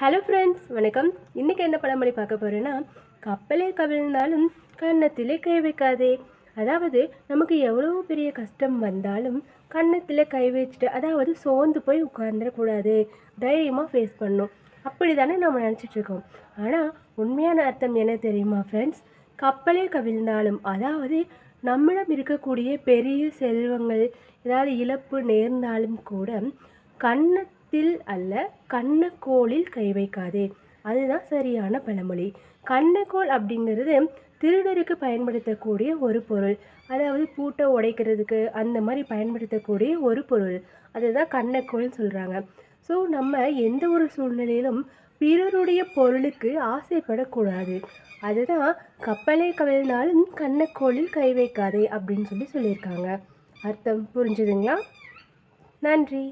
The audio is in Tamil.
ஹலோ ஃப்ரெண்ட்ஸ் வணக்கம். இன்றைக்கி என்ன பழமொழி பார்க்க போகிறேன்னா கப்பலே கவிழ்ந்தாலும் கன்னத்திலே கை வைக்காதே. அதாவது நமக்கு எவ்வளோ பெரிய கஷ்டம் வந்தாலும் கன்னத்தில் கை வச்சுட்டு அதாவது சோர்ந்து போய் உட்காந்துடக்கூடாது தைரியமாக ஃபேஸ் பண்ணணும். அப்படி தானே நம்ம நினச்சிட்ருக்கோம் ஆனால் உண்மையான அர்த்தம் என்ன தெரியுமா ஃப்ரெண்ட்ஸ் கப்பலே கவிழ்ந்தாலும் அதாவது நம்மிடம் இருக்கக்கூடிய பெரிய செல்வங்கள் ஏதாவது இழப்பு நேர்ந்தாலும் கூட தில் அல்ல கண்ணக்கோளில் கை வைக்காதே. அதுதான் சரியான பழமொழி. கண்ணக்கோள் அப்படிங்கிறது திருடருக்கு பயன்படுத்தக்கூடிய ஒரு பொருள். அதாவது பூட்டை உடைக்கிறதுக்கு அந்த மாதிரி பயன்படுத்தக்கூடிய ஒரு பொருள். அதுதான் கண்ணக்கோள்னு சொல்கிறாங்க ஸோ நம்ம எந்த ஒரு சூழ்நிலையிலும் பிறருடைய பொருளுக்கு ஆசைப்படக்கூடாது. அதுதான் கப்பலை கவிழ்ந்தாலும் கண்ணக்கோளில் கை வைக்காதே அப்படின்னு சொல்லி சொல்லியிருக்காங்க. அர்த்தம் புரிஞ்சுதுங்களா? நன்றி.